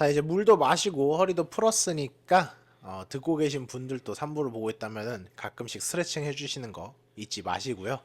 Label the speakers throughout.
Speaker 1: 자 이제 물도 마시고 허리도 풀었으니까 어, 듣고 계신 분들도 3부를 보고 있다면은 가끔씩 스트레칭 해주시는 거 잊지 마시고요.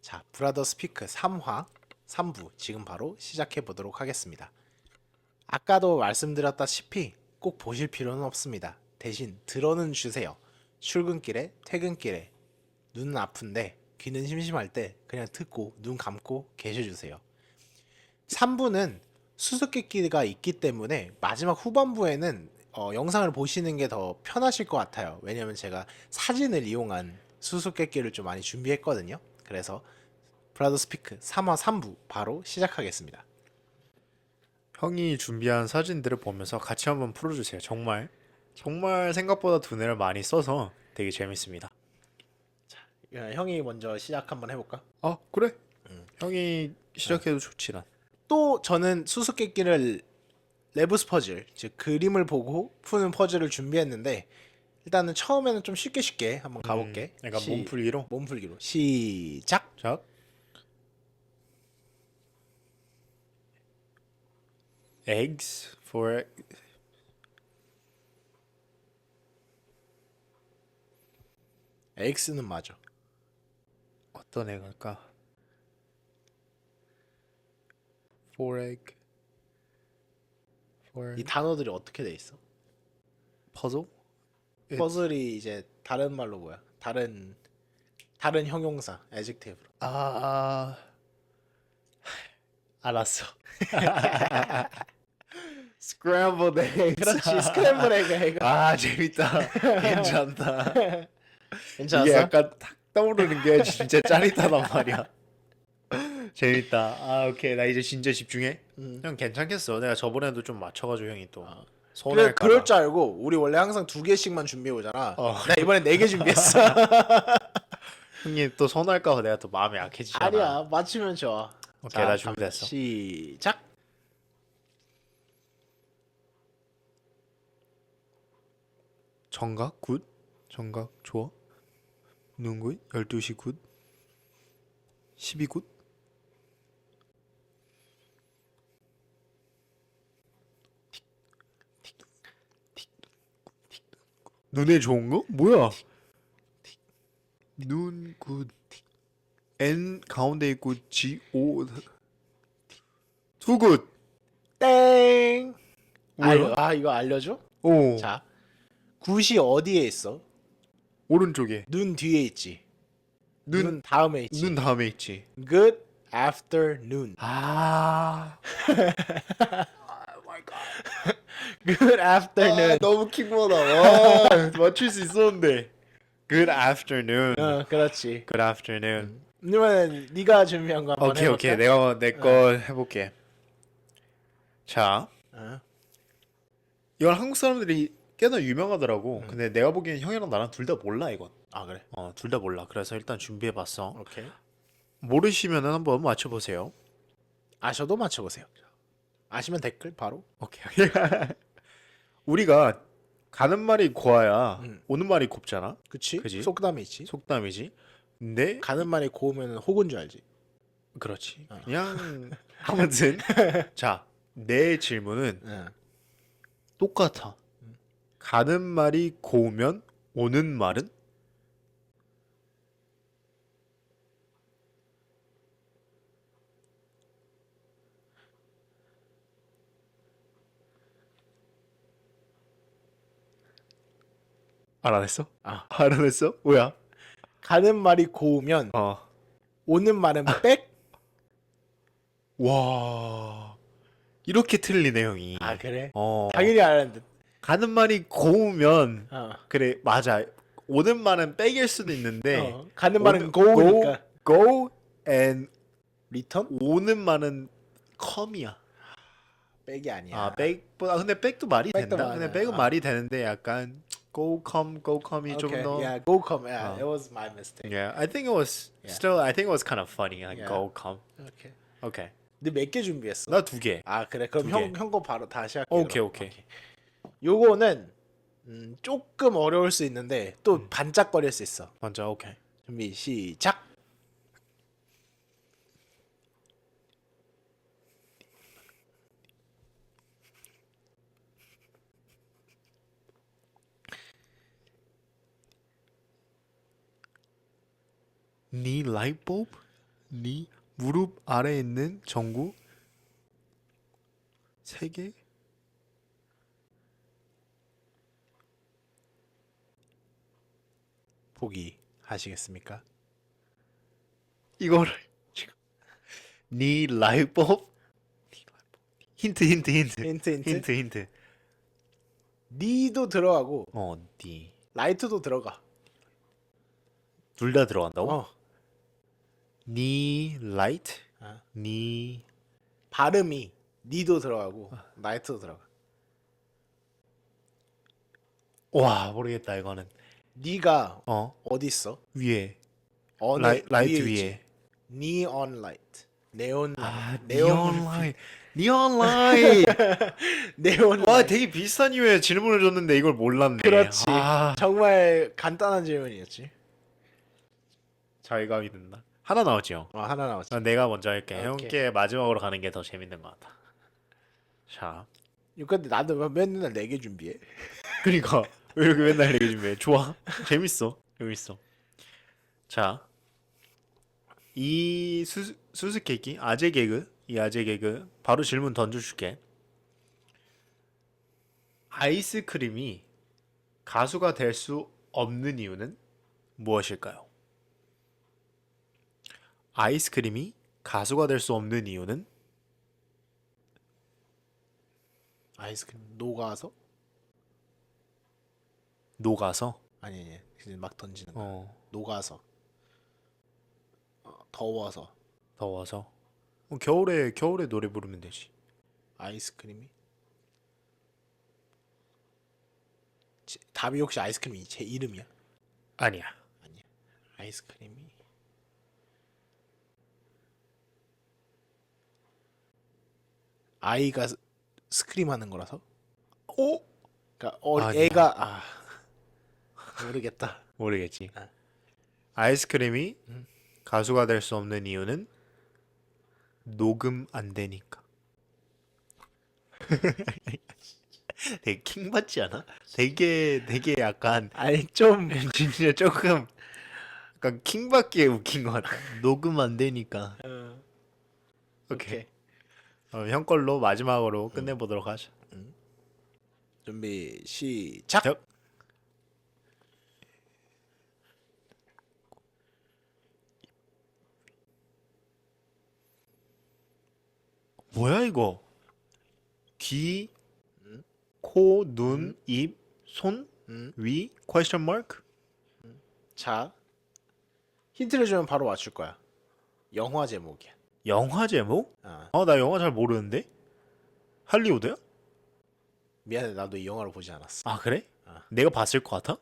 Speaker 1: 자 브라더 스피크 3화 3부 지금 바로 시작해 보도록 하겠습니다. 아까도 말씀드렸다시피 꼭 보실 필요는 없습니다. 대신 들어는 주세요. 출근길에 퇴근길에 눈은 아픈데 귀는 심심할 때 그냥 듣고 눈 감고 계셔주세요. 3부는 수수께끼가 있기 때문에 마지막 후반부에는 어, 영상을 보시는 게 더 편하실 것 같아요. 왜냐면 제가 사진을 이용한 수수께끼를 좀 많이 준비했거든요. 그래서 브라더 스피크 3화 3부 바로 시작하겠습니다.
Speaker 2: 형이 준비한 사진들을 보면서 같이 한번 풀어주세요. 정말 정말 생각보다 두뇌를 많이 써서 되게 재밌습니다.
Speaker 1: 야, 형이 먼저 시작 한번 해볼까?
Speaker 2: 아 그래? 형이 시작해도 좋지 난.
Speaker 1: 또 저는 수수께끼를 레브스 퍼즐, 즉 그림을 보고 푸는 퍼즐을 준비했는데 일단은 처음에는 좀 쉽게 쉽게 한번 가볼게.
Speaker 2: 음, 약간
Speaker 1: 시-
Speaker 2: 몸풀기로.
Speaker 1: 몸풀기로 시작.
Speaker 2: 자. eggs for
Speaker 1: X는 맞아.
Speaker 2: 어떤 애갈까? For egg for
Speaker 1: 이 단어들이 어떻게 돼 있어?
Speaker 2: puzzle It's-
Speaker 1: 퍼즐이 이제 다른 말로 뭐야? 다른 다른 형용사, adjective로.
Speaker 2: 아, 아 알았어. scrambled eggs.
Speaker 1: 그렇지, 에그 해가.
Speaker 2: 아 재밌다. 괜찮다.
Speaker 1: 괜찮았어?
Speaker 2: 이게 약간 탁 떠오르는 게 진짜 짜릿하단 말이야. 재밌다. 아 오케이 나 이제 진짜 집중해.
Speaker 1: 음.
Speaker 2: 형 괜찮겠어. 내가 저번에도 좀 맞춰가지고 형이 또
Speaker 1: 그래,
Speaker 2: 서운할까
Speaker 1: 그럴
Speaker 2: 봐.
Speaker 1: 줄 알고 우리 원래 항상 두 개씩만 준비해 오잖아.
Speaker 2: 어.
Speaker 1: 나 이번에 네 개 준비했어.
Speaker 2: 형님 또 서운할까 봐 내가 또 마음이 약해지잖아.
Speaker 1: 아니야, 맞추면 좋아.
Speaker 2: 오케이, 나 준비됐어.
Speaker 1: 시작.
Speaker 2: 정각 굿. 정각 좋아. 눈 굿. 12시 굿. 12 굿. 눈에 좋은 거? 뭐야? 눈 굿. N 가운데 있고 G O 두 굿.
Speaker 1: 땡.
Speaker 2: 뭐야?
Speaker 1: 알려, 아 이거 알려줘?
Speaker 2: 오.
Speaker 1: 자, 굿이 어디에 있어?
Speaker 2: 오른쪽에
Speaker 1: 눈 뒤에 있지. 눈,
Speaker 2: 눈-
Speaker 1: 다음에 있지.
Speaker 2: 눈 다음에 있지.
Speaker 1: Good afternoon.
Speaker 2: 아.
Speaker 1: Good afternoon.
Speaker 2: 아, 너무 킹보다. 와, 맞출 수 있었는데. Good afternoon.
Speaker 1: 어, 그렇지.
Speaker 2: Good afternoon.
Speaker 1: 그러면 네가 준비한 거 한번
Speaker 2: 오케이
Speaker 1: 해볼까?
Speaker 2: 오케이 내가 내 거 해볼게. 자,
Speaker 1: 어.
Speaker 2: 이건 한국 사람들이 꽤나 유명하더라고. 근데 내가 보기엔 형이랑 나랑 둘 다 몰라 이건.
Speaker 1: 아 그래?
Speaker 2: 어, 둘 다 몰라. 그래서 일단 준비해봤어.
Speaker 1: 오케이.
Speaker 2: 모르시면은 한번 맞춰보세요.
Speaker 1: 아셔도 맞춰보세요. 아시면 댓글 바로.
Speaker 2: 오케이. 우리가 가는 말이 고와야
Speaker 1: 음.
Speaker 2: 오는 말이 곱잖아.
Speaker 1: 그치?
Speaker 2: 그지?
Speaker 1: 속담이 있지.
Speaker 2: 속담이지. 근데
Speaker 1: 가는 말이 고우면 혹은 줄 알지.
Speaker 2: 그렇지.
Speaker 1: 어.
Speaker 2: 그냥 아무튼 자, 내 질문은
Speaker 1: 응.
Speaker 2: 똑같아. 가는 말이 고우면 오는 말은 알아냈어?
Speaker 1: 아.
Speaker 2: 알아냈어? 뭐야?
Speaker 1: 가는 말이 고우면
Speaker 2: 어.
Speaker 1: 오는 말은 백.
Speaker 2: 와. 이렇게 틀리네, 형이.
Speaker 1: 아 그래?
Speaker 2: 어.
Speaker 1: 당연히 알았는데.
Speaker 2: 가는 말이 고우면
Speaker 1: 어.
Speaker 2: 그래 맞아 오는 말은 백일 수도 있는데
Speaker 1: 어. 가는 말은
Speaker 2: 오는-
Speaker 1: 고우니까.
Speaker 2: go, and
Speaker 1: 리턴?
Speaker 2: 오는 말은 come이야
Speaker 1: 백이 아니야.
Speaker 2: 아 백보다 근데 백도 말이
Speaker 1: 백도
Speaker 2: 된다
Speaker 1: 말이야.
Speaker 2: 근데 백은
Speaker 1: 아.
Speaker 2: 말이 되는데 약간 go come go come이
Speaker 1: Okay,
Speaker 2: 좀더
Speaker 1: Yeah, go come. Yeah,
Speaker 2: 어.
Speaker 1: it was my mistake.
Speaker 2: yeah I think it was
Speaker 1: Yeah.
Speaker 2: still I think it was kind of funny like
Speaker 1: Yeah.
Speaker 2: go come
Speaker 1: Okay.
Speaker 2: okay
Speaker 1: 근데 몇개 준비했어?
Speaker 2: 나 두 개
Speaker 1: 아 그래 그럼 두형
Speaker 2: 개.
Speaker 1: 형거 바로 다시 할게.
Speaker 2: 오케이. 오케이.
Speaker 1: 요거는 음, 조금 어려울 수 있는데 또
Speaker 2: 음.
Speaker 1: 반짝거릴 수 있어.
Speaker 2: 먼저 오케이
Speaker 1: 준비 시작.
Speaker 2: 니 라이트볼브? 니 무릎 아래에 있는 전구 세 개?
Speaker 1: 포기 하시겠습니까?
Speaker 2: 이거를 지금 니 라이트볼브? 힌트 힌트 힌트
Speaker 1: 힌트 힌트.
Speaker 2: 힌트 힌트
Speaker 1: 니도 들어가고
Speaker 2: 어니
Speaker 1: 라이트도 들어가.
Speaker 2: 둘 다 들어간다고?
Speaker 1: 어.
Speaker 2: 니 라이트?
Speaker 1: 아.
Speaker 2: 니
Speaker 1: 발음이 니도 들어가고 라이트도 들어가.
Speaker 2: 와 모르겠다 이거는
Speaker 1: 니가
Speaker 2: 어
Speaker 1: 어디 있어?
Speaker 2: 위에
Speaker 1: 어느
Speaker 2: 라이, 라이트
Speaker 1: 위에? 니온 라이트. 네온
Speaker 2: 아 네온 라이트 니온 라이트
Speaker 1: 네온
Speaker 2: 와
Speaker 1: 라이트.
Speaker 2: 되게 비슷한 이유에 질문을 줬는데 이걸 몰랐네
Speaker 1: 그렇지.
Speaker 2: 아
Speaker 1: 정말 간단한 질문이었지.
Speaker 2: 자기감이 든다 하나 나왔죠.
Speaker 1: 어, 하나 남았어.
Speaker 2: 아, 내가 먼저 할게.
Speaker 1: 오케이.
Speaker 2: 형께 마지막으로 가는 게 더 재밌는 것 같아. 자.
Speaker 1: 근데 나도 왜 맨날 네 개 준비해?
Speaker 2: 그러니까 왜 이렇게 맨날 내게 준비해? 좋아. 재밌어. 재밌어. 자이 수수께끼 아재 개그? 이 아재 개그? 바로 질문 던져줄게. 아이스크림이 가수가 될 수 없는 이유는 무엇일까요? 아이스크림이 가수가 될 수 없는 이유는
Speaker 1: 아이스크림 녹아서?
Speaker 2: 녹아서
Speaker 1: 아니 아니 그냥 막 던지는 거.
Speaker 2: 어
Speaker 1: 녹아서. 어, 더워서.
Speaker 2: 더워서 어, 겨울에 겨울에 노래 부르면 되지
Speaker 1: 아이스크림이? 지- 답이 혹시 아이스크림이 제 이름이야?
Speaker 2: 아니야
Speaker 1: 아니야. 아이스크림이 아이가 스- 스크림 하는 거라서?
Speaker 2: 오
Speaker 1: 그러니까 어,
Speaker 2: 아니야.
Speaker 1: 애가 아 모르겠다.
Speaker 2: 모르겠지
Speaker 1: 아.
Speaker 2: 아이스크림이 가수가 될 수 없는 이유는 녹음 안 되니까 되게 킹 받지 않아? 되게 되게 약간
Speaker 1: 아니 좀
Speaker 2: 진짜 조금 약간 킹 받기에 웃긴 것 같아 녹음 안 되니까
Speaker 1: 어,
Speaker 2: 오케이
Speaker 1: 오케이.
Speaker 2: 어, 형 걸로 마지막으로 끝내보도록 하자
Speaker 1: 준비 시작.
Speaker 2: 자, 뭐야 이거? 귀, 코, 눈, 입, 손,
Speaker 1: 음.
Speaker 2: 위, question mark?
Speaker 1: 자 힌트를 주면 바로 맞출 거야. 영화 제목이야.
Speaker 2: 영화 제목?
Speaker 1: 아,
Speaker 2: 어, 나 영화 잘 모르는데. 할리우드야?
Speaker 1: 미안해 나도 이 영화를 보지 않았어.
Speaker 2: 아 그래?
Speaker 1: 아.
Speaker 2: 내가 봤을 것 같아?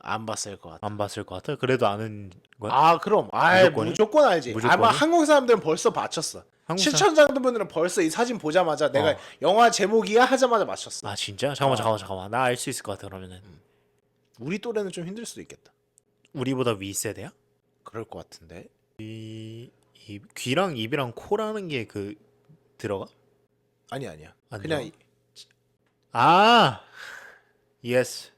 Speaker 1: 안 봤을 것 같아.
Speaker 2: 안 봤을 것 같아? 그래도 아는 거야?
Speaker 1: 아 그럼 아
Speaker 2: 무조건이야?
Speaker 1: 무조건 알지.
Speaker 2: 무조건이야?
Speaker 1: 아마 한국 사람들은 벌써 맞췄어.
Speaker 2: 한국 사람-
Speaker 1: 시청자분들은 벌써 이 사진 보자마자 내가
Speaker 2: 어.
Speaker 1: 영화 제목이야 하자마자 맞췄어.
Speaker 2: 아 진짜? 잠깐만
Speaker 1: 어.
Speaker 2: 잠깐만 잠깐만 나 알 수 있을 것 같아 그러면은
Speaker 1: 우리 또래는 좀 힘들 수도 있겠다.
Speaker 2: 우리보다 위 세대야?
Speaker 1: 그럴 것 같은데.
Speaker 2: 이, 입, 귀랑 입이랑 코라는 게 그 들어가?
Speaker 1: 아니 아니야.
Speaker 2: 안
Speaker 1: 그냥
Speaker 2: 들어가? 아 예스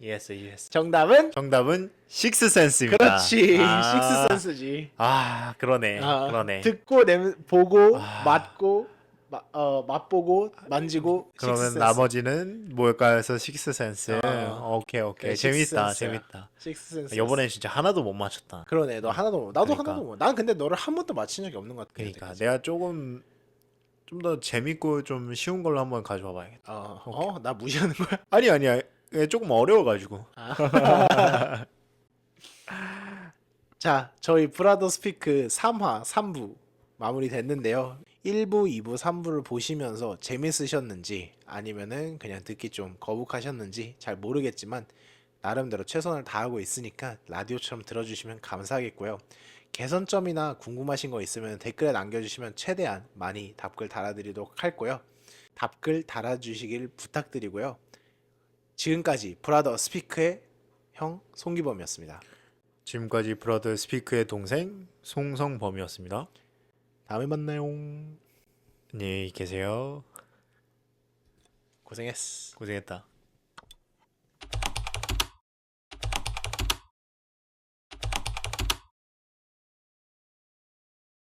Speaker 2: 예스 예스
Speaker 1: 정답은
Speaker 2: 정답은 식스센스입니다
Speaker 1: 그렇지.
Speaker 2: 아,
Speaker 1: 식스 센스지.
Speaker 2: 아 그러네
Speaker 1: 아,
Speaker 2: 그러네
Speaker 1: 듣고 냄 보고
Speaker 2: 아.
Speaker 1: 맞고 마, 어 맛보고 만지고
Speaker 2: 그러면
Speaker 1: 식스센스.
Speaker 2: 나머지는 뭘까 해서 식스센스
Speaker 1: 어.
Speaker 2: 오케이 오케이
Speaker 1: 그래,
Speaker 2: 재밌다
Speaker 1: 식스센스야.
Speaker 2: 재밌다
Speaker 1: 식스센스.
Speaker 2: 이번엔 진짜 하나도 못 맞췄다
Speaker 1: 그러네. 너 하나도 못- 나도
Speaker 2: 그러니까.
Speaker 1: 하나도 못. 난 근데 너를 한 번도 맞힌 적이 없는 것 같아.
Speaker 2: 그러니까 내가 조금 좀 더 재밌고 좀 쉬운 걸로 한번 가져와 봐야겠다
Speaker 1: 어, 어, 나 무시하는 거야?
Speaker 2: 아니 아니야 이게 조금 어려워가지고
Speaker 1: 자, 저희 브라더 스피크 3화 3부 마무리 됐는데요. 1부, 2부, 3부를 보시면서 재밌으셨는지 아니면은 그냥 듣기 좀 거북하셨는지 잘 모르겠지만 나름대로 최선을 다하고 있으니까 라디오처럼 들어주시면 감사하겠고요. 개선점이나 궁금하신 거 있으면 댓글에 남겨주시면 최대한 많이 답글 달아드리도록 할 거요. 답글 달아주시길 부탁드리고요. 지금까지 브라더 스피크의 형 송기범이었습니다.
Speaker 2: 지금까지 브라더 스피크의 동생 송성범이었습니다
Speaker 1: 다음에 만나요.
Speaker 2: 안녕히 계세요
Speaker 1: 고생했어.
Speaker 2: 고생했다